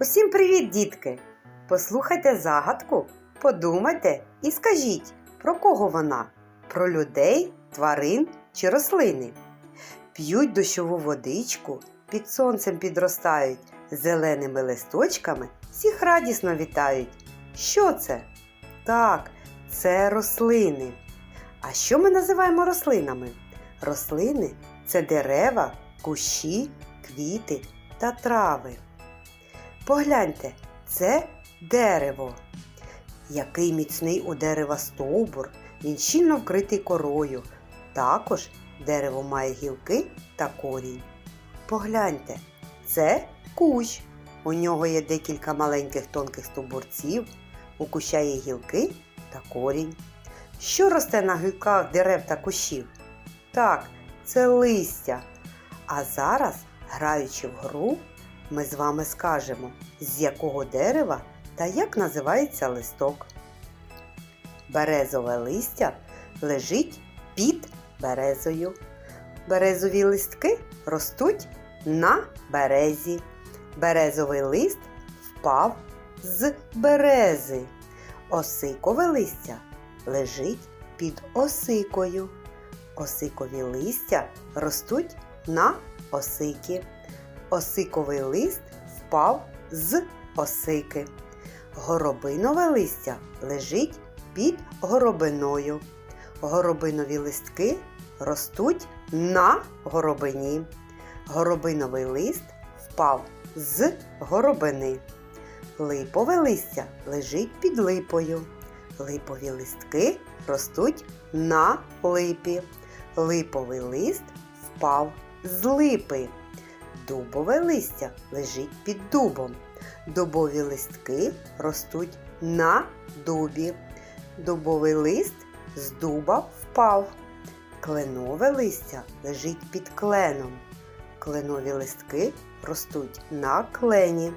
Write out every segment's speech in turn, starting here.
Усім привіт, дітки! Послухайте загадку, подумайте і скажіть, про кого вона? Про людей, тварин чи рослини? П'ють дощову водичку, під сонцем підростають, зеленими листочками всіх радісно вітають. Що це? Так, це рослини. А що ми називаємо рослинами? Рослини це дерева, кущі, квіти та трави. Погляньте, це дерево. Який міцний у дерева стовбур, він щільно вкритий корою. Також дерево має гілки та корінь. Погляньте, це кущ. У нього є декілька маленьких тонких стовбурців, у куща є гілки та корінь. Що росте на гілках дерев та кущів? Так, це листя. А зараз, граючи в гру, ми з вами скажемо, з якого дерева та як називається листок. Березове листя лежить під березою. Березові листки ростуть на березі. Березовий лист впав з берези. Осикове листя лежить під осикою. Осикові листя ростуть на осики. Осиковий лист впав з осики. Горобинове листя лежить під горобиною. Горобинові листки ростуть на горобині. Горобиновий лист впав з горобини. Липове листя лежить під липою. Липові листки ростуть на липі. Липовий лист впав з липи. Дубове листя лежить під дубом. Дубові листки ростуть на дубі. Дубовий лист з дуба впав. Кленове листя лежить під кленом. Кленові листки ростуть на клені.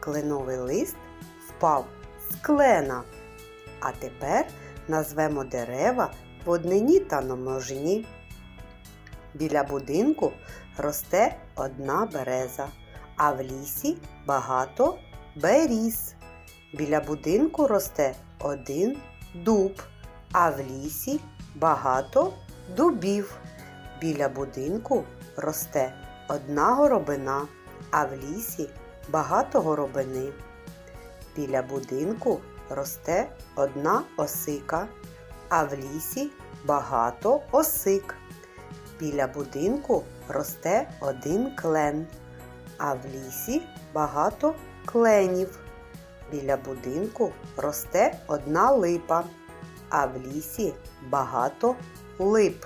Кленовий лист впав з клена. А тепер назвемо дерева в однині та на множині. Біля будинку росте одна береза, а в лісі багато беріз. Біля будинку росте один дуб, а в лісі багато дубів. Біля будинку росте одна горобина, а в лісі багато горобини. Біля будинку росте одна осика, а в лісі багато осик. Біля будинку росте один клен, а в лісі багато кленів. Біля будинку росте одна липа, а в лісі багато лип.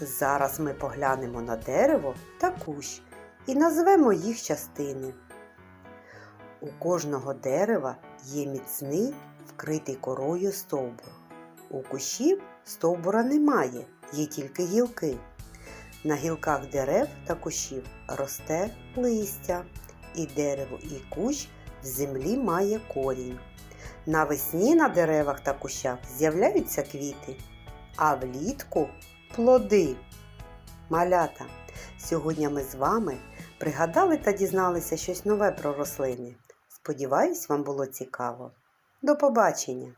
Зараз ми поглянемо на дерево та кущ і назвемо їх частини. У кожного дерева є міцний вкритий корою стовбур. У кущів стовбура немає, є тільки гілки. На гілках дерев та кущів росте листя, і дерево, і кущ в землі має корінь. Навесні на деревах та кущах з'являються квіти, а влітку плоди. Малята. Сьогодні ми з вами пригадали та дізналися щось нове про рослини. Сподіваюсь, вам було цікаво. До побачення!